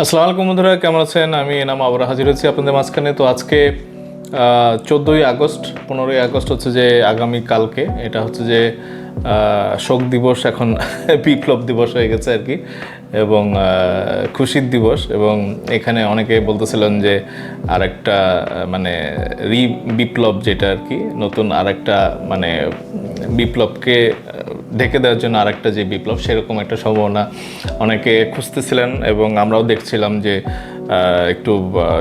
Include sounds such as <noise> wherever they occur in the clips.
আসসালামু আলাইকুম বন্ধুরা, কেমন আছেন? আমি এনাম আবার হাজির হয়েছি আপনাদের মাঝখানে। তো আজকে চোদ্দোই আগস্ট, পনেরোই আগস্ট হচ্ছে যে আগামী কালকে। এটা হচ্ছে যে শোক দিবস, এখন <laughs> বিপ্লব দিবস হয়ে গেছে আর কি। এবং খুশির দিবস। এবং এখানে অনেকে বলতেছিলেন যে, আরেকটা মানে রি, বিপ্লব যেটা আর কি, নতুন আরেকটা মানে বিপ্লবকে ঢেকে দেওয়ার জন্য আরেকটা যে বিপ্লব, সেরকম একটা সম্ভাবনা অনেকে খুঁজতেছিলেন এবং আমরাও দেখছিলাম যে একটু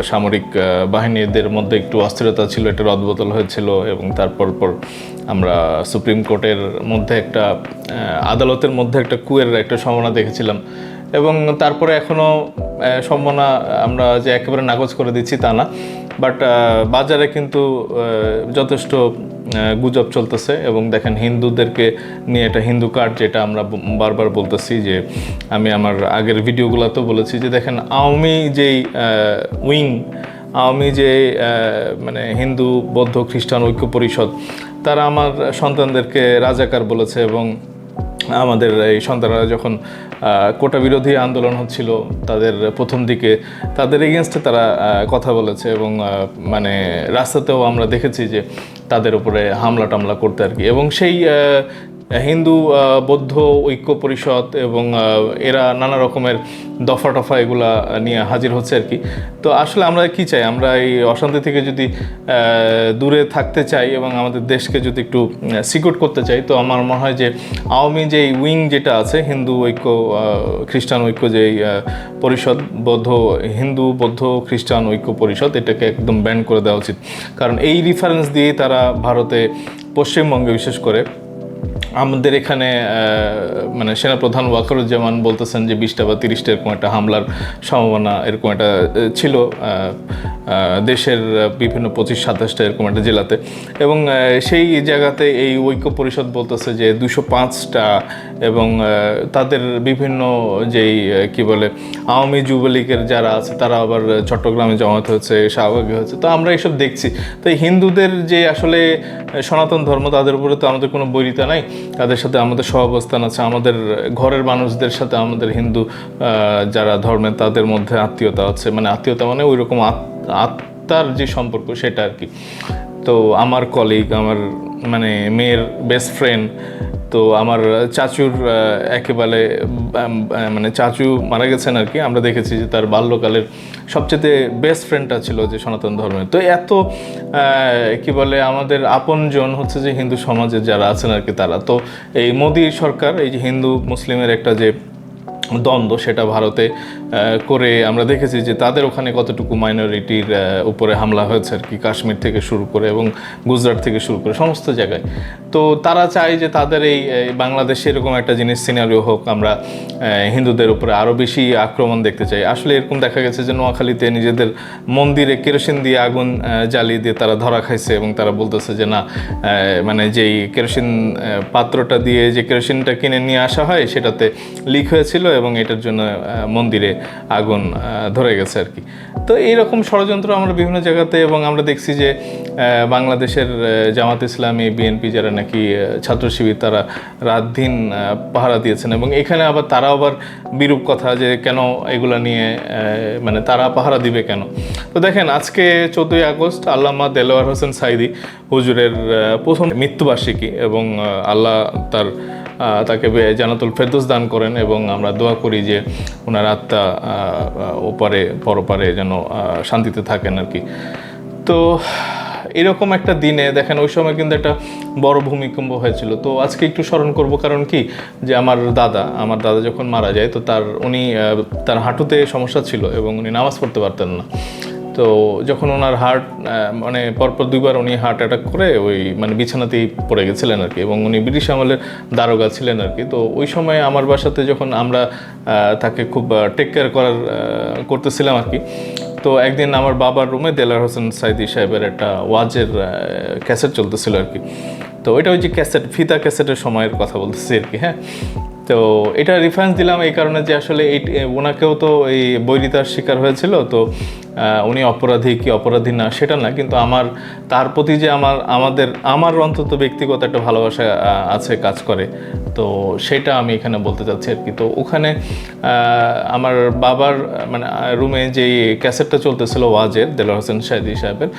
সামরিক বাহিনীদের মধ্যে একটু অস্থিরতা ছিল, একটা রদবদল হয়েছিল এবং তারপর, পর আমরা সুপ্রিম কোর্টের মধ্যে একটা আদালতের মধ্যে একটা কুয়ের একটা সম্ভাবনা দেখেছিলাম এবং তারপরে এখনও সম্ভাবনা আমরা যে একেবারে নাকচ করে দিচ্ছি তা না। বাট বাজারে কিন্তু যথেষ্ট গুজব চলতেছে এবং দেখেন হিন্দুদেরকে নিয়ে একটা হিন্দু কার্ড যেটা আমরা বারবার বলতেছি যে, আমি আমার আগের ভিডিওগুলোতেও বলেছি যে দেখেন আওয়ামী যেই উইং, আওয়ামী যে মানে হিন্দু, বৌদ্ধ, খ্রিস্টান ঐক্য পরিষদ, তারা আমার সন্তানদেরকে রাজাকার বলেছে এবং আমাদের এই সন্তানরা যখন কোটা বিরোধী আন্দোলন হচ্ছিল, তাদের প্রথম দিকে তাদের এগেনস্টে তারা কথা বলেছে এবং মানে রাস্তাতেও আমরা দেখেছি যে তাদের উপরে হামলা টামলা করতে আর কি। এবং সেই হিন্দু বৌদ্ধ ঐক্য পরিষদ এবং এরা নানা রকমের দফা টফা এগুলা নিয়ে হাজির হচ্ছে আর কি। তো আসলে আমরা কি চাই? আমরা এই অশান্তি থেকে যদি দূরে থাকতে চাই এবং আমাদের দেশকে যদি একটু সিকিউর করতে চাই, তো আমার মনে হয় যে আওয়ামী যে উইং যেটা আছে, হিন্দু ঐক্য খ্রিস্টান ঐক্য যে পরিষদ, বৌদ্ধ, হিন্দু, বৌদ্ধ, খ্রিস্টান ঐক্য পরিষদ, এটাকে একদম ব্যান করে দেওয়া উচিত। কারণ এই রিফারেন্স দিয়ে তারা ভারতে পশ্চিমবঙ্গে বিশেষ করে আমাদের এখানে মানে সেনাপ্রধান ওয়াকারুজ্জামান বলতেছেন যে বিশটা বা তিরিশটা এরকম একটা হামলার সম্ভাবনা এরকম একটা ছিল দেশের বিভিন্ন পঁচিশ, সাতাশটা এরকম একটা জেলাতে। এবং সেই জায়গাতে এই ঐক্য পরিষদ বলতেছে যে দুশো পাঁচটা এবং তাদের বিভিন্ন যেই কি বলে, আওয়ামী যুবলীগের যারা আছে, তারা আবার চট্টগ্রামে জমায়েত হয়েছে, শাহবাগী হয়েছে। তো আমরা এসব দেখছি। তো হিন্দুদের যে আসলে সনাতন ধর্ম, তাদের উপরে তো আমাদের কোনো বৈরিতা নাই। তাদের সাথে আমাদের সহাবস্থান আছে। আমাদের ঘরের মানুষদের সাথে আমাদের হিন্দু যারা ধর্মের তাদের মধ্যে আত্মীয়তা আছে। মানে আত্মীয়তা মানে ওই রকম আত্মার যে সম্পর্ক সেটা আর কি তো আমার কলিগ আমার মানে মেয়ের বেস্ট ফ্রেন্ড তো আমার চাচুর একেবারে মানে চাচু মারা গেছেন আর কি। আমরা দেখেছি যে তার বাল্যকালের সবচেয়ে বেস্ট ফ্রেন্ডটা ছিল যে সনাতন ধর্মের। তো এত কি বলে, আমাদের আপনজন হচ্ছে যে হিন্দু সমাজে যারা আছেন আর কি তারা। তো এই মোদী সরকার, এই যে হিন্দু, মুসলিমের একটা যে দ্বন্দ্ব, সেটা ভারতে করে আমরা দেখেছি যে তাদের ওখানে কতটুকু মাইনরিটির উপরে হামলা হয়েছে আর কি, কাশ্মীর থেকে শুরু করে এবং গুজরাট থেকে শুরু করে সমস্ত জায়গায়। তো তারা চায় যে তাদের এই বাংলাদেশে এরকম একটা জিনিস সিনারিও হোক, আমরা হিন্দুদের উপরে আরও বেশি আক্রমণ দেখতে চাই। আসলে এরকম দেখা গেছে যে নোয়াখালীতে নিজেদের মন্দিরে কেরোসিন দিয়ে আগুন জ্বালিয়ে দিয়ে তারা ধরা খাইছে এবং তারা বলতেছে যে না মানে যেই কেরোসিন পাত্রটা দিয়ে যে কেরোসিনটা কিনে নিয়ে আসা হয়, সেটাতে লিক হয়েছিল এবং এটার জন্য মন্দিরে আগুন ধরে গেছে আর কি। তো এইরকম ষড়যন্ত্র আমরা বিভিন্ন জায়গাতে এবং আমরা দেখছি যে বাংলাদেশের জামাত ইসলামী, বিএনপি যারা নাকি ছাত্র শিবির, তারা রাত দিন পাহারা দিয়েছেন এবং এখানে আবার তারা আবার বিরূপ কথা যে, কেন এগুলা নিয়ে মানে তারা পাহারা দিবে কেন? তো দেখেন, আজকে চোদ্দোই আগস্ট আল্লামা দেলোয়ার হোসেন সাইদি হুজুরের প্রথম মৃত্যুবার্ষিকী এবং আল্লাহ তার তাকে জানাতুল ফেরদৌস দান করেন এবং আমরা দোয়া করি যে ওনার আত্মা ওপারে, পরপারে যেন শান্তিতে থাকেন আর কি। তো এরকম একটা দিনে, দেখেন ওই সময় কিন্তু একটা বড় ভূমিকম্প হয়েছিল। তো আজকে একটু স্মরণ করব, কারণ কি? যে আমার দাদা আমার দাদা যখন মারা যায়, তো তার উনি তার হাঁটুতে সমস্যা ছিল এবং উনি নামাজ পড়তে পারতেন না। তো যখন ওনার হার্ট মানে পরপর দুইবার উনি হার্ট অ্যাটাক করে ওই মানে বিছানাতেই পড়ে গেছিলেন আর কি এবং উনি ব্রিটিশ আমলের দারোগা ছিলেন আর কি। তো ওই সময় আমার বাসাতে যখন আমরা তাকে খুব টেক কেয়ার করার করতেছিলাম আর কি, তো একদিন আমার বাবার রুমে দেলার হোসেন সাইদি সাহেবের একটা ওয়াজের ক্যাসেট চলতেছিল আর কি। তো ওইটা ওই যে ক্যাসেট ফিতা ক্যাসেটের সময়ের কথা বলতেছি আর কি হ্যাঁ? তো এটা রেফারেন্স দিলাম এই কারণে যে আসলে এই ওনাকেও তো এই বৈরিতার শিকার হয়েছিল, তো উনি অপরাধী কি অপরাধী না সেটা না, কিন্তু আমার, তার প্রতি যে আমার, আমাদের, আমার অন্তত ব্যক্তিগত একটা ভালোবাসা আছে, কাজ করে, তো সেটা আমি এখানে বলতে চাচ্ছি আর কি। তো ওখানে আমার বাবার মানে রুমে যে ক্যাসেটটা চলতেছিল ওয়াজের, দেলোয়ার হোসেন সাহেদি সাহেবের,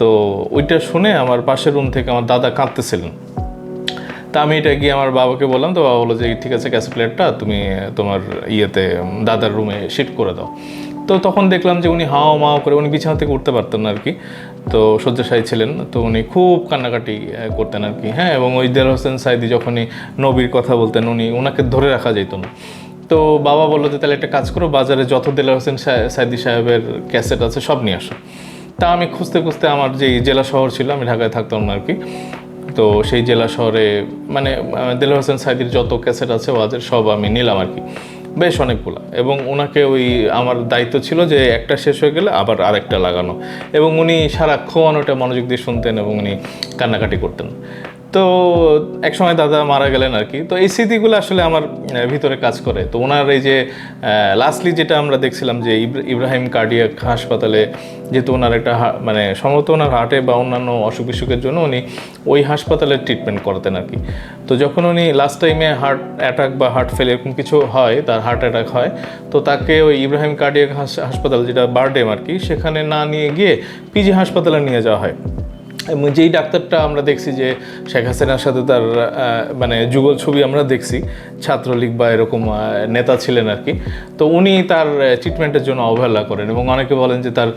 তো ওইটা শুনে আমার পাশের রুম থেকে আমার দাদা কাঁদতেছিলেন। তা আমি এটা গিয়ে আমার বাবাকে বললাম, তো বাবা বলল যে, ঠিক আছে ক্যাসেট প্লেয়ারটা তুমি তোমার ইয়েতে দাদার রুমে শিফট করে দাও। তো তখন দেখলাম যে উনি হাও মাও করে, উনি বিছানা থেকে উঠতে পারতেন না আর কি তো শয্যাশায়ী ছিলেন, তো উনি খুব কান্নাকাটি করতেন আর কি হ্যাঁ এবং ওই দেল হোসেন সাইদি যখনই নবীর কথা বলতেন, উনি ওনাকে ধরে রাখা যেত না। তো বাবা বলল যে, তাহলে একটা কাজ করো, বাজারে যত দেলা হোসেন সাইদি সাহেবের ক্যাসেট আছে সব নিয়ে আসো। তা আমি খুঁজতে খুঁজতে আমার যে জেলা শহর ছিল, আমি ঢাকায় থাকতাম না আর কি তো সেই জেলা শহরে মানে দেল হোসেন সাইদির যত ক্যাসেট আছে ওয়াজের সব আমি নিলাম আর কি। বেশ অনেকগুলো। এবং ওনাকে ওই আমার দায়িত্ব ছিল যে একটা শেষ হয়ে গেলে আবার আরেকটা লাগানো। এবং উনি সারাক্ষণ ওটা মনোযোগ দিয়ে শুনতেন এবং উনি কান্নাকাটি করতেন। তো এক সময় দাদা মারা গেলেন আর কি। তো এই স্মৃতিগুলো আসলে আমার ভিতরে কাজ করে। তো ওনার এই যে লাস্টলি যেটা আমরা দেখছিলাম যে ইব্রা- ইব্রাহিম কার্ডিয়াক হাসপাতালে যেহেতু ওনার একটা মানে সম্ভবত ওনার হার্টে বা অন্যান্য অসুখ বিসুখের জন্য উনি ওই হাসপাতালে ট্রিটমেন্ট করতেন আর কি। তো যখন উনি লাস্ট টাইমে হার্ট অ্যাটাক বা হার্ট ফেল এরকম কিছু হয়, তার হার্ট অ্যাটাক হয়, তো তাকে ওই ইব্রাহিম কার্ডিয়াক হাসপাতাল যেটা বারডেম আর কি, সেখানে না নিয়ে গিয়ে পিজি হাসপাতালে নিয়ে যাওয়া হয়। যেই ডাক্তারটা আমরা দেখছি যে শেখ হাসিনার সাথে তার মানে যুগল ছবি আমরা দেখছি, ছাত্রলীগ বা এরকম নেতা ছিলেন আর কি, তো উনি তার ট্রিটমেন্টের জন্য অবহেলা করেন এবং অনেকে বলেন যে তার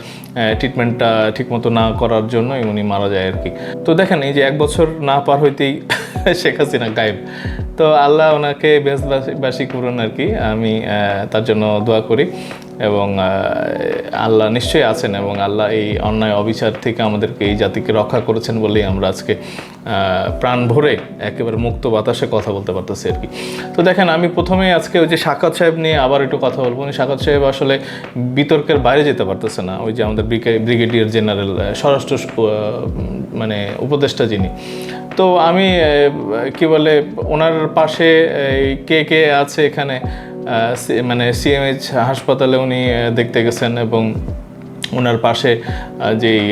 ট্রিটমেন্টটা ঠিকমতো না করার জন্যই উনি মারা যায় আর কি। তো দেখেন এই যে এক বছর না পার হইতেই <laughs> শেখ হাসিনা গায়েব। তো আল্লাহ ওনাকে বেশ বেশবাসী করুন আর কি। আমি তার জন্য দোয়া করি এবং আল্লাহ নিশ্চয়ই আছেন এবং আল্লাহ এই অন্যায় অবিচার থেকে আমাদেরকে এই জাতিকে রক্ষা করেছেন বলেই আমরা আজকে প্রাণ ভরে একেবারে মুক্ত বাতাসে কথা বলতে পারতেছি আর কি। তো দেখেন, আমি প্রথমে আজকে ওই যে সাকাত সাহেব নিয়ে আবার একটু কথা বলব। উনি সাকাত সাহেব আসলে বিতর্কের বাইরে যেতে পারতেছে না। ওই যে আমাদের ব্রিগেডিয়ার জেনারেল, স্বরাষ্ট্র মানে উপদেষ্টা যিনি। তো আমি কি বলে, ওনার পাশে কে কে আছে এখানে? মানে সিএমএইচ হাসপাতালে উনি দেখতে গেছেন এবং ওনার পাশে যেই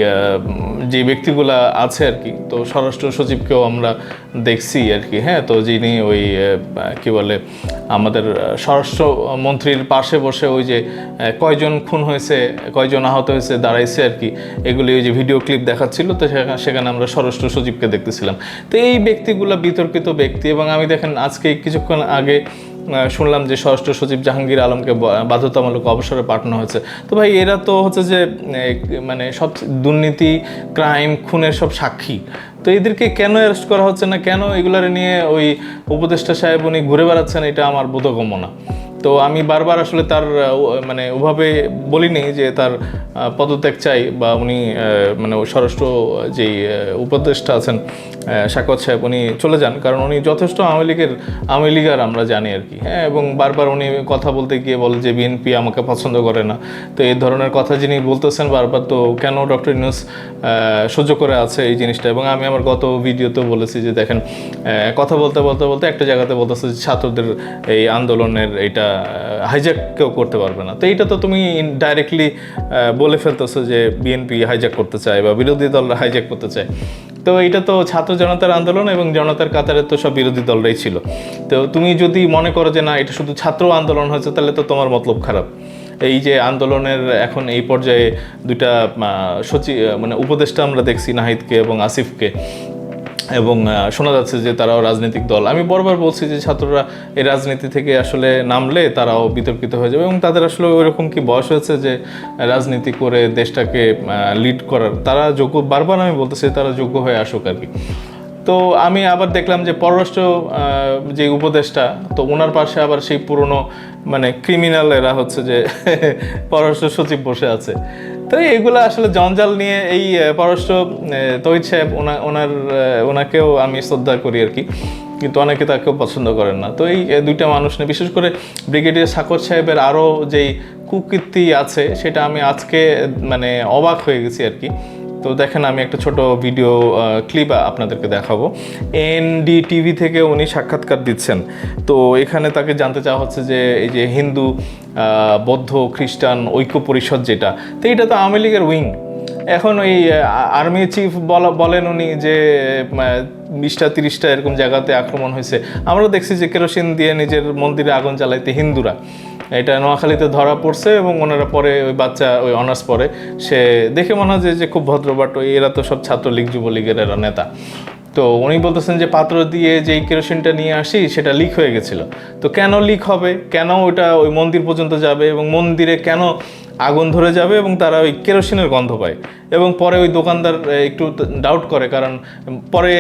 যে ব্যক্তিগুলা আছে আর কি, তো স্বরাষ্ট্র সচিবকেও আমরা দেখছি আর কি হ্যাঁ তো যিনি ওই কি বলে, আমাদের স্বরাষ্ট্র মন্ত্রীর পাশে বসে ওই যে কয়জন খুন হয়েছে, কয়জন আহত হয়েছে, দাঁড়াইছে আর কি, এগুলি ওই যে ভিডিও ক্লিপ দেখাচ্ছিল, তো সেখানে আমরা স্বরাষ্ট্র সচিবকে দেখতেছিলাম। তো এই ব্যক্তিগুলা বিতর্কিত ব্যক্তি এবং আমি দেখেন আজকে কিছুক্ষণ আগে শুনলাম যে স্বরাষ্ট্র সচিব জাহাঙ্গীর আলমকে বাধ্যতামূলক অবসরে পাঠানো হয়েছে। তো ভাই, এরা তো হচ্ছে যে মানে সব দুর্নীতি, ক্রাইম, খুনের সব সাক্ষী। তো এদেরকে কেন অ্যারেস্ট করা হচ্ছে না? কেন এগুলার নিয়ে ওই উপদেষ্টা সাহেব উনি ঘুরে বেড়াচ্ছেন? এটা আমার বোধগম্য না। তো আমি বারবার আসলে তার মানে ওভাবে বলিনি যে তার পদত্যাগ চাই বা উনি মানে স্বরাষ্ট্র যেই উপদেষ্টা আছেন শাকত সাহেব, উনি চলে যান, কারণ উনি যথেষ্ট আওয়ামী লীগের, আওয়ামী লীগার আমরা জানি আর কি। হ্যাঁ এবং বারবার উনি কথা বলতে গিয়ে বলে যে বিএনপি আমাকে পছন্দ করে না। তো এই ধরনের কথা যিনি বলতেছেন, বারবার তো কেন ডক্টর ইউনুস সহ্য করে আছে এই জিনিসটা? এবং আমি আমার গত ভিডিওতেও বলেছি যে দেখেন কথা বলতে বলতে বলতে একটা জায়গাতে বলতেছে যে ছাত্রদের এই আন্দোলনের এটা হাইজ্যাক কেউ করতে পারবে না। তো এইটা তো তুমি ডাইরেক্টলি বলে ফেলতেছো যে বিএনপি হাইজ্যাক করতে চায় বা বিরোধী দলরা হাইজ্যাক করতে চায়। তো এটা তো ছাত্র জনতার আন্দোলন এবং জনতার কাতারে তো সব বিরোধী দলরাই ছিল। তো তুমি যদি মনে করো যে না, এটা শুধু ছাত্র আন্দোলন হয়েছে, তাহলে তো তোমার মতলব খারাপ। এই যে আন্দোলনের এখন এই পর্যায়ে দুইটা সচিব মানে উপদেষ্টা আমরা দেখছি, নাহিদকে এবং আসিফকে। এবং শোনা যাচ্ছে যে তারাও রাজনৈতিক দল। আমি বরাবর বলছি যে ছাত্ররা এই রাজনীতি থেকে আসলে নামলে তারাও বিতর্কিত হয়ে যাবে এবং তাদের আসলে ওইরকম কি বয়স হয়েছে যে রাজনীতি করে দেশটাকে লিড করার, তারা যোগ্য, বারবার আমি বলতেছি তারা যোগ্য হয়ে আসুক আর কি। তো আমি আবার দেখলাম যে পররাষ্ট্র যে উপদেষ্টা, তো ওনার পাশে আবার সেই পুরনো মানে ক্রিমিনাল এরা হচ্ছে যে <laughs> পররাষ্ট্র সচিব বসে আছে। তো এগুলো আসলে জঞ্জাল নিয়ে এই পররাষ্ট্র আহ, সাহেব ওনার ওনাকেও আমি শ্রদ্ধা করি আর কি। কিন্তু অনেকে তাকেও পছন্দ করেন না। তো এই দুইটা মানুষ নিয়ে বিশেষ করে ব্রিগেডিয়ার সাকর সাহেবের আরও যেই কুকীর্তি আছে সেটা আমি আজকে মানে অবাক হয়ে গেছি আর কি। তো দেখেন, আমি একটা ছোট ভিডিও ক্লিপ আপনাদেরকে দেখাবো। এনডি টিভি থেকে উনি সাক্ষাৎকার দিচ্ছেন। তো এখানে তাকে জানতে চাওয়া হচ্ছে যে, এই যে হিন্দু বৌদ্ধ, খ্রিস্টান ঐক্য পরিষদ যেটা, তো এটা তো আওয়ামী লীগের উইং এখন ওই আর্মি চিফ বলা, বলেন উনি যে বিশটা, তিরিশটা এরকম জায়গাতে আক্রমণ হয়েছে। আমরা দেখছি যে কেরোসিন দিয়ে নিজের মন্দিরে আগুন জ্বালাইতে হিন্দুরা। এটা নোয়াখালীতে ধরা পড়ছে এবং ওনারা পরে ওই বাচ্চা, ওই অনার্স পরে সে দেখে মনে হয় যে- খুব ভদ্র, বাট ওই এরা তো সব ছাত্রলীগ, যুবলীগের এরা নেতা। তো উনি বলতেছেন যে, পাত্র দিয়ে যেই কেরোসিনটা নিয়ে আসি, সেটা লিক হয়ে গেছিল। তো কেন লিক হবে? কেন ওটা ওই মন্দির পর্যন্ত যাবে এবং মন্দিরে কেন আগুন ধরে যাবে এবং তারা ওই কেরোসিনের গন্ধ পায়। এবং পরে ওই দোকানদার একটু ডাউট করে, কারণ পরে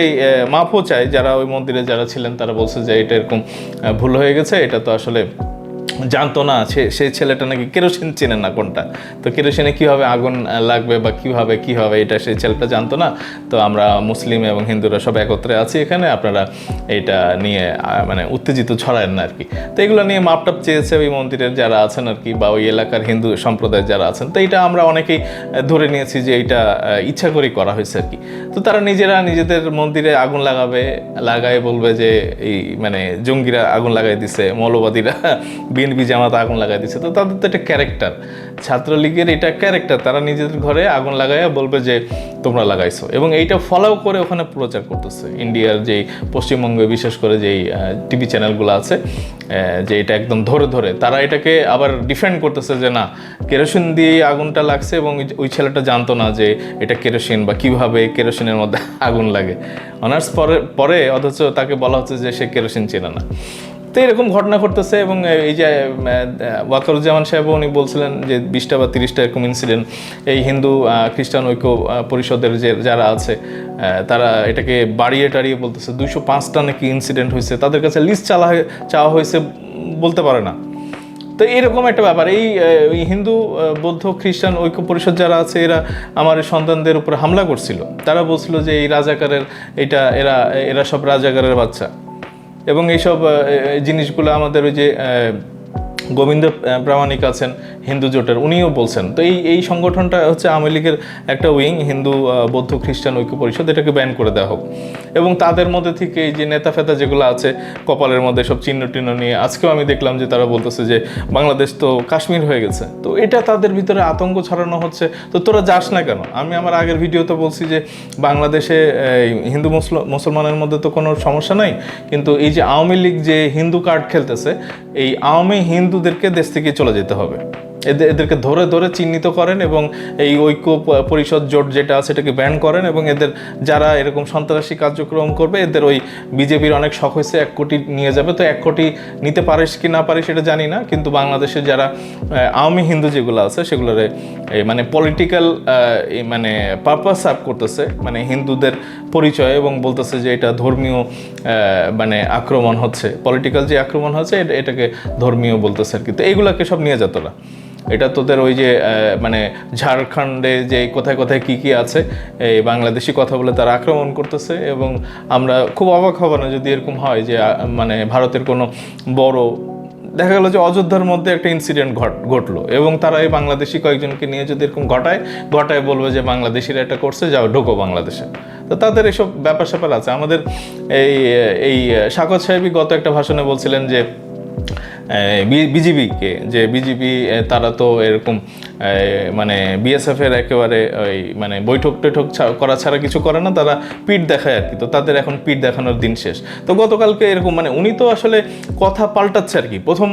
মাপও চায়। যারা ওই মন্দিরে যারা ছিলেন, তারা বলছে যে, এটা এরকম ভুল হয়ে গেছে। এটা তো আসলে জানতো না, সে, সেই ছেলেটা নাকি কেরোসিন চেনে না কোনটা। তো কেরোসিনে কীভাবে আগুন লাগবে বা কীভাবে কী হবে এটা সেই ছেলেটা জানতো না। তো আমরা মুসলিম এবং হিন্দুরা সব একত্রে আছি এখানে, আপনারা এটা নিয়ে মানে উত্তেজিত ছড়ায়েন না আর কি তো এগুলো নিয়ে মাপটাপ চেয়েছে ওই মন্দিরের যারা আছেন আর কি বা ওই এলাকার হিন্দু সম্প্রদায়ের যারা আছেন। তো এটা আমরা অনেকেই ধরে নিয়েছি যে এটা ইচ্ছা করেই করা হয়েছে আর কি তো তারা নিজেরা নিজেদের মন্দিরে আগুন লাগাবে, লাগায় বলবে যে এই মানে জঙ্গিরা আগুন লাগাই দিছে, মৌলবাদীরা বিএনপি জামাত আগুন লাগাই দিছে। তো তাদের তো একটা ক্যারেক্টার ছাত্রলীগের এটা ক্যারেক্টার তারা নিজেদের ঘরে আগুন লাগাইয়া বলবে যে, তোমরা লাগাইছো। এবং এইটা ফলো করে ওখানে প্রচার করতেছে। ইন্ডিয়ার যেই পশ্চিমবঙ্গে বিশেষ করে যেই টিভি চ্যানেলগুলো আছে যে এটা একদম ধরে ধরে, তারা এটাকে আবার ডিফেন্ড করতেছে যে, না, কেরোসিন দিয়ে আগুনটা লাগছে এবং ওই ছেলেটা জানতো না যে এটা কেরোসিন বা কীভাবে কেরোসিনের মধ্যে আগুন লাগে। অনার্স পরে পরে অথচ তাকে বলা হচ্ছে যে, সে কেরোসিন চেনে না। তো এরকম ঘটনা ঘটতেছে এবং এই যে ওয়াকারুজ্জামান সাহেব উনি বলছিলেন যে বিশটা বা তিরিশটা এরকম ইনসিডেন্ট এই হিন্দু খ্রিস্টান ঐক্য পরিষদের যে, যারা আছে তারা এটাকে বাড়িয়ে টাড়িয়ে বলতেছে। দুইশো পাঁচটা নাকি ইনসিডেন্ট হয়েছে, তাদের কাছে লিস্ট চালা চাওয়া হয়েছে বলতে পারে না। তো এরকম একটা ব্যাপার। এই হিন্দু বৌদ্ধ, খ্রিস্টান ঐক্য পরিষদ যারা আছে, এরা আমার সন্তানদের উপর হামলা করছিল। তারা বলছিল যে এই রাজাকারের, এটা, এরা এরা সব রাজাকারের বাচ্চা। এবং এইসব জিনিসগুলো আমাদের ওই যে গোবিন্দ প্রামাণিক আছেন, হিন্দু জোটের, উনিও বলছেন। তো এই এই সংগঠনটা হচ্ছে আওয়ামী লীগের একটা উইং, হিন্দু বৌদ্ধ খ্রিস্টান ঐক্য পরিষদ, এটাকে ব্যান করে দেওয়া হোক। এবং তাদের মধ্যে থেকে এই যে নেতা ফেতা যেগুলো আছে, কপালের মধ্যে সব চিহ্ন টিহ্ন নিয়ে, আজকেও আমি দেখলাম যে তারা বলতেছে যে বাংলাদেশ তো কাশ্মীর হয়ে গেছে। তো এটা তাদের ভিতরে আতঙ্ক ছড়ানো হচ্ছে। তো তোরা যাস না কেন? আমি আমার আগের ভিডিওতে বলছি যে বাংলাদেশে হিন্দু মুসল- মুসলমানের মধ্যে তো কোনো সমস্যা নাই। কিন্তু এই যে আওয়ামী লীগ যে হিন্দু কার্ড খেলতেছে, এই আওয়ামী হিন্দুদেরকে দেশ থেকে চলে যেতে হবে। এদের এদেরকে ধরে ধরে চিহ্নিত করেন এবং এই ঐক্য পরিষদ জোট যেটা সেটাকে ব্যান করেন এবং এদের যারা এরকম সন্ত্রাসী কার্যক্রম করবে, এদের ওই বিজেপির অনেক শখ হয়েছে এক কোটি নিয়ে যাবে। তো এক কোটি নিতে পারিস কি না পারিস সেটা জানি না, কিন্তু বাংলাদেশে যারা আওয়ামী হিন্দু যেগুলো আছে সেগুলোরে মানে পলিটিক্যাল মানে পারপাস সার্ভ করতেছে। মানে হিন্দুদের পরিচয় এবং বলতেছে যে এটা ধর্মীয় মানে আক্রমণ হচ্ছে। পলিটিক্যাল যে আক্রমণ হচ্ছে, এটা- এটাকে ধর্মীয় বলতেছে আর কি তো এইগুলাকে সব নিয়ে যেত না এটা তোদের ওই যে মানে ঝাড়খণ্ডে যে কোথায় কোথায় কি কি আছে, এই বাংলাদেশি কথা বলে তারা আক্রমণ করতেছে এবং আমরা খুব অবাক হব না যদি এরকম হয় যে মানে ভারতের কোনো বড় দেখা গেল যে অযোধ্যার মধ্যে একটা ইনসিডেন্ট ঘট ঘটলো এবং তারা এই বাংলাদেশি কয়েকজনকে নিয়ে যদি এরকম ঘটায় ঘটায় বলবে যে বাংলাদেশিরা এটা করছে, যাও, ঢোকো বাংলাদেশে। তো তাদের এসব ব্যাপার স্যাপার আছে। আমাদের এই এই সাকত সাহেবই গত একটা ভাষণে বলছিলেন যে বিজিবিকে যে বিজিবি তারা তো এরকম মানে বিএসএফের একেবারে ওই মানে বৈঠক টৈঠক করা ছাড়া কিছু করে না, তারা পিঠ দেখায় আর কি তো তাদের এখন পিঠ দেখানোর দিন শেষ। তো গতকালকে এরকম মানে উনি তো আসলে কথা পাল্টাচ্ছে আর কি প্রথম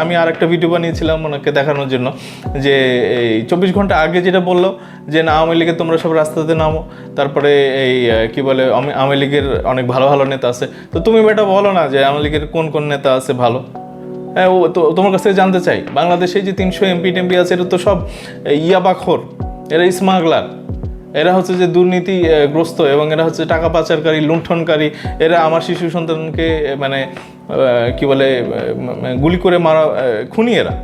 আমি আর একটা ভিডিও বানিয়েছিলাম ওনাকে দেখানোর জন্য, যে এই চব্বিশ ঘণ্টা আগে যেটা বলল, যে না, আওয়ামী লীগের তোমরা সব রাস্তাতে নামো, তারপরে এই কি বলে আওয়ামী- লীগের অনেক ভালো ভালো নেতা আছে। তো তুমি বেটা বলো না, যে আওয়ামী লীগের কোন কোন নেতা আছে ভালো? তোমার কাছ থেকে জানতে চাই। বাংলাদেশে যে তিনশো এমপি টেমপি আছে, এটা তো সব ইয়াবাখর। এরা স্মাগলার। এরা হচ্ছে যে দুর্নীতিগ্রস্ত গ্রস্ত এবং এরা হচ্ছে টাকা পাচারকারী, লুণ্ঠনকারী। এরা আমার শিশু সন্তানকে মানে কি বলে গুলি করে মারা খুনি এরা।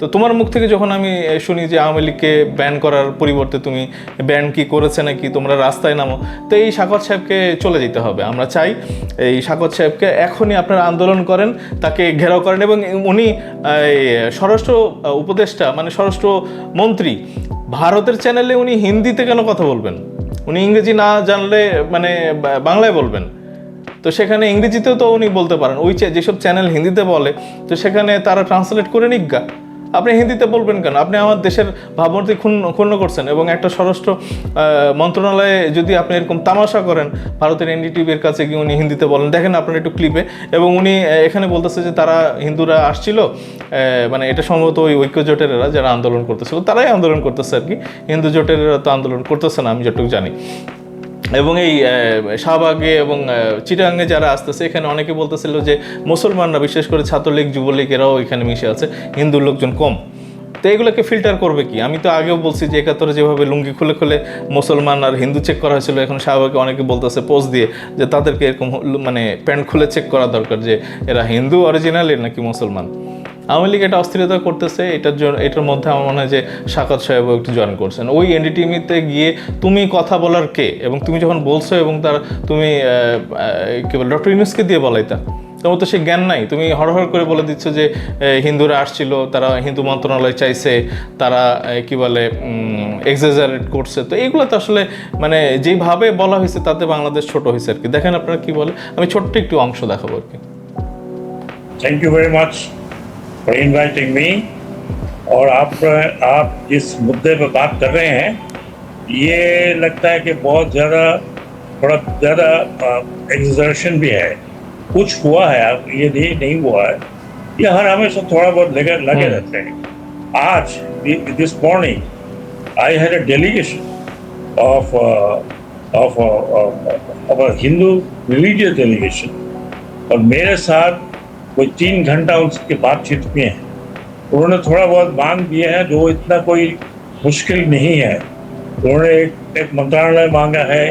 তো তোমার মুখ থেকে যখন আমি শুনি যে আওয়ামী লীগকে ব্যান করার পরিবর্তে তুমি ব্যান কি করেছে নাকি, তোমরা রাস্তায় নামো, তো এই সাকত সাহেবকে চলে যেতে হবে। আমরা চাই এই সাকত সাহেবকে এখনই আপনারা আন্দোলন করেন, তাকে ঘেরাও করেন এবং উনি স্বরাষ্ট্র উপদেষ্টা মানে স্বরাষ্ট্র মন্ত্রী ভারতের চ্যানেলে উনি হিন্দিতে কেন কথা বলবেন? উনি ইংরেজি না জানলে মানে বাংলায় বলবেন। তো সেখানে ইংরেজিতেও তো উনি বলতে পারেন, ওই যেসব চ্যানেল হিন্দিতে বলে, তো সেখানে তারা ট্রান্সলেট করে গা। আপনি হিন্দিতে বলবেন কেন? আপনি আমার দেশের ভাবমূর্তি ক্ষুণ্ণ ক্ষুণ্ণ করছেন এবং একটা স্বরাষ্ট্র মন্ত্রণালয়ে যদি আপনি এরকম তামাশা করেন, ভারতের এনডিটিভির কাছে গিয়ে উনি হিন্দিতে বলেন, দেখেন আপনার একটু ক্লিপে এবং উনি এখানে বলতেছে যে তারা হিন্দুরা আসছিল মানে এটা সম্ভবত ওই ঐক্য জোটের যারা আন্দোলন করতেছিল, তারাই আন্দোলন করতেছে আর কি। হিন্দু জোটের তো আন্দোলন করতেছে না, আমি যতটুকু জানি। এবং এই শাহবাগে এবং আহ, চিটাগাঙ্গে যারা আসতেছে এখানে অনেকে বলতেছিল যে মুসলমানরা বিশেষ করে ছাত্রলীগ যুবলীগ এরাও এখানে মিশে আছে হিন্দু লোকজন কম। তো এগুলোকে ফিল্টার করবে কি? আমি তো আগেও বলছি যে একাত্তরে যেভাবে লুঙ্গি খুলে খুলে মুসলমান আর হিন্দু চেক করা হয়েছিল এখন শাহবাগে অনেকে বলতেছে পোস্ট দিয়ে যে তাদেরকে এরকম মানে প্যান্ট খুলে চেক করা দরকার যে এরা হিন্দু অরিজিনালি নাকি মুসলমান। আওয়ামী লীগ এটা অস্থিরতা করতেছে, এটার জন্য এটার মধ্যে আমার মনে হয় যে সাকাত সাহেব একটু জয়েন করছেন। ওই এনডিটিভিতে গিয়ে তুমি কথা বলার কে? এবং তুমি যখন বলছো এবং তার তুমি কি বল, ডক্টর ইউনুসকে দিয়ে বলাইতা তোমার তো সে জ্ঞান নাই। তুমি হরহর করে বলে দিচ্ছ যে হিন্দুরা আসছিল, তারা হিন্দু মন্ত্রণালয় চাইছে, তারা কি বলে এক্সাজারেট করছে। তো এইগুলো তো আসলে মানে যেভাবে বলা হয়েছে, তাতে বাংলাদেশ ছোট হয়েছে আর কি। দেখেন আপনারা কি বলে, আমি ছোট্ট একটু অংশ দেখাবো আর কি। Thank you very much for inviting me और आप आप जिस मुद्दे पर बात कर रहे हैं ये लगता है कि बहुत ज़्यादा थोड़ा ज़्यादा एग्जर्शन भी है। कुछ हुआ है आप ये नहीं नहीं हुआ है। ये हर हमेशा थोड़ा बहुत लगे लगे हम्म। रहते हैं। आज this morning I had a delegation of of Hindu religious delegation और मेरे साथ कोई तीन घंटा उसके बातचीत में है उन्होंने थोड़ा बहुत मांग दिया है जो इतना कोई मुश्किल नहीं है उन्होंने एक एक मंत्रालय मांगा है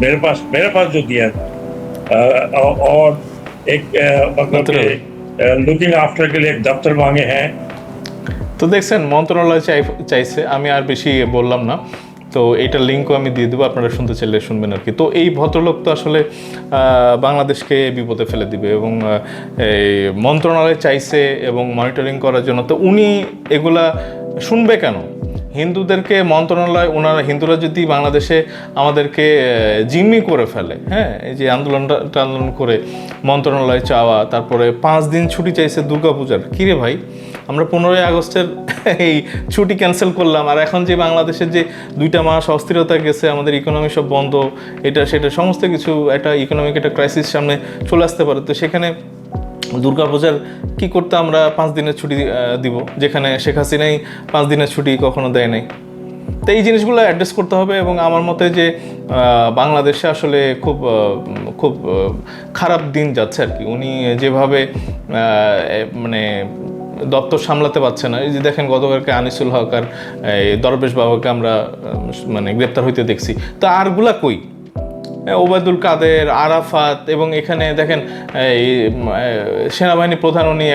मेरे पास मेरे पास जो दिया था अ, और- और एक अ, मतलब मंत्रालय। लुकिंग आफ्टर के लिए एक दफ्तर मांगे हैं তো দেখছেন মন্ত্রণালয় চাই চাইছে আমি আর বেশি বললাম না তো এইটার লিঙ্কও আমি দিয়ে দেবো, আপনারা শুনতে চাইলে শুনবেন আর কি। তো এই ভদ্রলোক তো আসলে বাংলাদেশকে বিপদে ফেলে দিবে এবং এই মন্ত্রণালয় চাইছে এবং মনিটরিং করার জন্য। তো উনি এগুলা শুনবে কেন? হিন্দুদেরকে মন্ত্রণালয়, ওনারা হিন্দুরা যদি বাংলাদেশে আমাদেরকে জিম্মি করে ফেলে হ্যাঁ এই যে আন্দোলনটা আন্দোলন করে মন্ত্রণালয় চাওয়া, তারপরে পাঁচ দিন ছুটি চাইছে দুর্গাপূজার কিরে ভাই? আমরা পনেরোই আগস্টের এই ছুটি ক্যান্সেল করলাম, আর এখন যে বাংলাদেশের যে দুইটা মাস অস্থিরতা গেছে, আমাদের ইকোনমি সব বন্ধ, এটা, সেটা, সমস্ত কিছু একটা ইকোনমিক একটা ক্রাইসিস সামনে চলে আসতে পারে। তো সেখানে দুর্গাপূজার কি করতে আমরা পাঁচ দিনের ছুটি দিব? যেখানে শেখ হাসিনাই পাঁচ দিনের ছুটি কখনো দেয় নাই। তো এই জিনিসগুলো অ্যাড্রেস করতে হবে এবং আমার মতে যে বাংলাদেশে আসলে খুব খুব খারাপ দিন যাচ্ছে আর কি। উনি যেভাবে মানে দপ্তর সামলাতে পারছে না। এই যে দেখেন গতকালকে আনিসুল হক আর দরবেশ বাবাকে আমরা মানে গ্রেপ্তার হইতে দেখছি। তো আরগুলা কই? ওবায়দুল কাদের, আরাফাত এবং এখানে দেখেন এই সেনাবাহিনী প্রধান উনি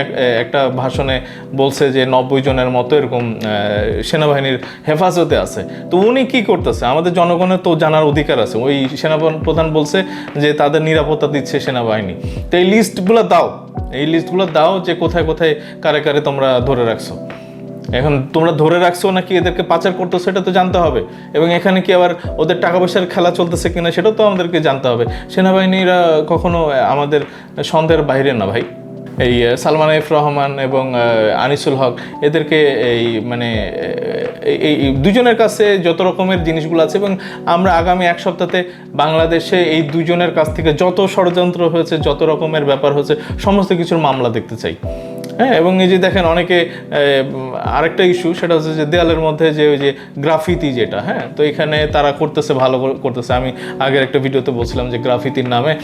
একটা ভাষণে বলছে যে নব্বই জনের মতো এরকম সেনাবাহিনীর হেফাজতে আছে। তো উনি কি করতেছে? আমাদের জনগণের তো জানার অধিকার আছে। ওই সেনাবাহিনী প্রধান বলছে যে তাদের নিরাপত্তা দিচ্ছে সেনাবাহিনী। তো এই লিস্টগুলো দাও। এই লিস্টগুলো দাও যে কোথায় কোথায় কারে কারে তোমরা ধরে রাখছো। এখন তোমরা ধরে রাখছো নাকি এদেরকে পাচার করতেছো সেটা তো জানতে হবে। এবং এখানে কি আবার ওদের টাকা পয়সার খেলা চলতেছে কিনা সেটাও তো আমাদেরকে জানতে হবে। সেনাবাহিনীরা কখনো আমাদের সন্দেহের বাইরে না ভাই। এই সালমান এফ রহমান এবং আনিসুল হক, এদেরকে এই মানে এই দুজনের কাছে যত রকমের জিনিসগুলো আছে এবং আমরা আগামী এক সপ্তাহে বাংলাদেশে এই দুজনের কাছ থেকে যত ষড়যন্ত্র হয়েছে, যত রকমের ব্যাপার হয়েছে, সমস্ত কিছুর মামলা দেখতে চাই। হ্যাঁ এবং এই যে দেখেন অনেকে আরেকটা ইস্যু সেটা হচ্ছে যে দেয়ালের মধ্যে যে ওই যে গ্রাফিতি যেটা হ্যাঁ তো এখানে তারা করতেছে, ভালো করতেছে। আমি আগের একটা ভিডিওতে বলছিলাম যে গ্রাফিতির নামে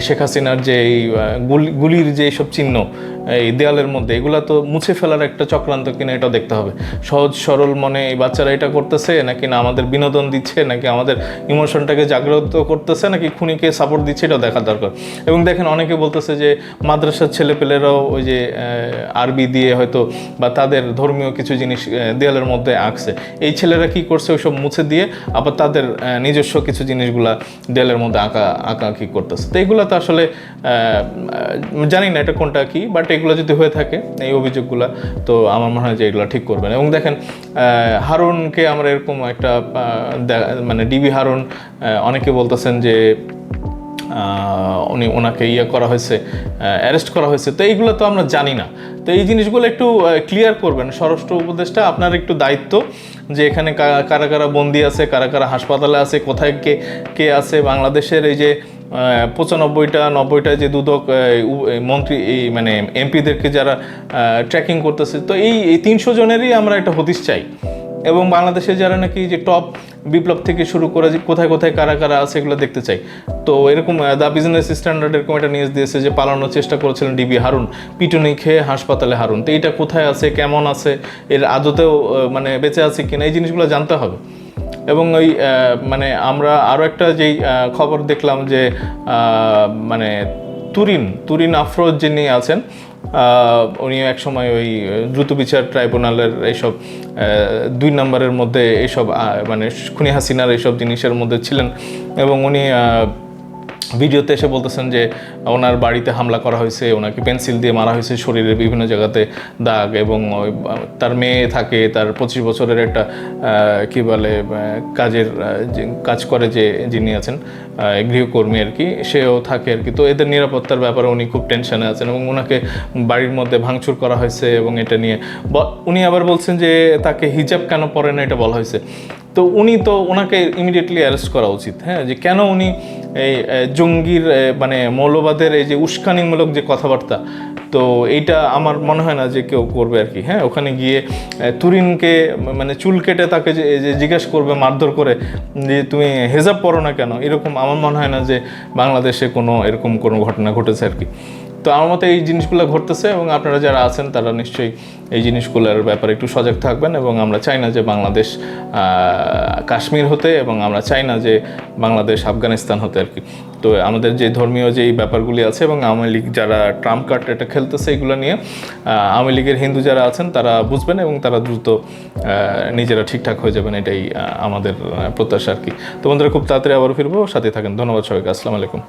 শেখ হাসিনার যে এই গুলি- গুলির যে সব চিহ্ন, এই দেয়ালের মধ্যে, এগুলা তো মুছে ফেলার একটা চক্রান্ত কিনা এটা দেখতে হবে। সহজ, সরল মনে এই বাচ্চারা এটা করতেছে, নাকি না আমাদের বিনোদন দিচ্ছে, নাকি আমাদের ইমোশনটাকে জাগ্রত করতেছে, নাকি খুনিকে সাপোর্ট দিচ্ছে, এটাও দেখা দরকার। এবং দেখেন অনেকে বলতেছে যে, মাদ্রাসার ছেলেপেলেরাও ওই যে আরবি দিয়ে হয়তো বা তাদের ধর্মীয় কিছু জিনিস দেয়ালের মধ্যে আঁকছে। এই ছেলেরা কি করছে ওইসব মুছে দিয়ে আবার তাদের নিজস্ব কিছু জিনিসগুলা দেয়ালের মধ্যে আঁকা, আঁকাআঁকি করতেছে। তো এইগুলো তো আসলে জানি না এটা কোনটা কি বাট এগুলো যদি হয়ে থাকে, এই অভিযোগগুলো, তো আমার মনে হয় যে এগুলো ঠিক করবেন এবং দেখেন হারুনকে আমরা এরকম একটা মানে ডিবি হারুন অনেকে বলতেছেন যে উনি ওনাকে ইয়ে করা হয়েছে অ্যারেস্ট করা হয়েছে। তো এইগুলো তো আমরা জানি না। তো এই জিনিসগুলো একটু ক্লিয়ার করবেন। স্বরাষ্ট্র উপদেষ্টা, আপনার একটু দায়িত্ব যে এখানে কারা কারা বন্দি আছে, কারা কারা হাসপাতালে আছে, কোথায় কে কে আছে। বাংলাদেশের এই যে পঁচানব্বইটা, নব্বইটা যে দুদক মন্ত্রী, এই মানে এমপিদেরকে যারা ট্র্যাকিং করতেছে, তো এই এই তিনশো জনেরই আমরা একটা হদিশ চাই। এবং বাংলাদেশে যারা নাকি যে টপ বিপ্লব থেকে শুরু করে যে কোথায় কোথায় কারা কারা আছে এগুলো দেখতে চাই। তো এরকম দ্য বিজনেস স্ট্যান্ডার্ড এরকম একটা নিউজ দিয়েছে যে পালানোর চেষ্টা করেছিলেন ডিবি হারুন পিটুনি খেয়ে হাসপাতালে হারুন। তো এইটা কোথায় আছে, কেমন আছে, এর আদতেও মানে বেঁচে আছে কিনা এই জিনিসগুলো জানতে হবে। এবং ওই মানে আমরা আরও একটা যেই খবর দেখলাম যে মানে তুরিন তুরিন আফরোজ যিনি আছেন উনি একসময় ওই দ্রুত বিচার ট্রাইব্যুনালের এইসব দুই নম্বরের মধ্যে এইসব মানে খুনি হাসিনার এইসব জিনিসের মধ্যে ছিলেন এবং উনি ভিডিওতে এসে বলতেছেন যে ওনার বাড়িতে হামলা করা হয়েছে, ওনাকে পেন্সিল দিয়ে মারা হয়েছে শরীরের বিভিন্ন জায়গাতে দাগ এবং তার মেয়ে থাকে, তার পঁচিশ বছরের একটা কি বলে কাজের কাজ করে যে যিনি আছেন গৃহকর্মী আর কি, সেও থাকে আর কি। তো এদের নিরাপত্তার ব্যাপারে উনি খুব টেনশনে আছেন এবং ওনাকে বাড়ির মধ্যে ভাঙচুর করা হয়েছে এবং এটা নিয়ে উনি আবার বলছেন যে তাকে হিজাব কেন পরে না এটা বলা হয়েছে। তো উনি তো ওনাকে ইমিডিয়েটলি অ্যারেস্ট করা উচিত হ্যাঁ? যে কেন উনি এই জঙ্গির মানে মৌলবাদের এই যে উস্কানিমূলক যে কথাবার্তা, তো এইটা আমার মনে হয় না যে কেউ করবে আর কি হ্যাঁ? ওখানে গিয়ে তুরিনকে মানে চুল কেটে তাকে যে জিজ্ঞেস করবে, মারধর করে, যে তুমি হেজাব পরো না কেন? এরকম আমার মনে হয় না যে বাংলাদেশে কোনো এরকম কোনো ঘটনা ঘটেছে আর কি। তো আমার মতে এই জিনিসগুলো ঘটতেছে এবং আপনারা যারা আছেন, তারা নিশ্চয়ই এই জিনিসগুলোর ব্যাপারে একটু সজাগ থাকবেন এবং আমরা চাই না যে বাংলাদেশ কাশ্মীর হতে এবং আমরা চাই না যে বাংলাদেশ আফগানিস্তান হতে আর কি। তো আমাদের যে ধর্মীয় যেই ব্যাপারগুলি আছে এবং আওয়ামী লীগ যারা ট্রাম্প কার্ড এটা খেলতেছে এগুলো নিয়ে আওয়ামী লীগের হিন্দু যারা আছেন, তারা বুঝবেন এবং তারা দ্রুত নিজেরা ঠিকঠাক হয়ে যাবেন এটাই আমাদের প্রত্যাশা আর কি। তো বন্ধুরা, খুব তাড়াতাড়ি আবার ফিরবো। সাথে থাকেন। ধন্যবাদ সবাইকে। আসসালামু আলাইকুম।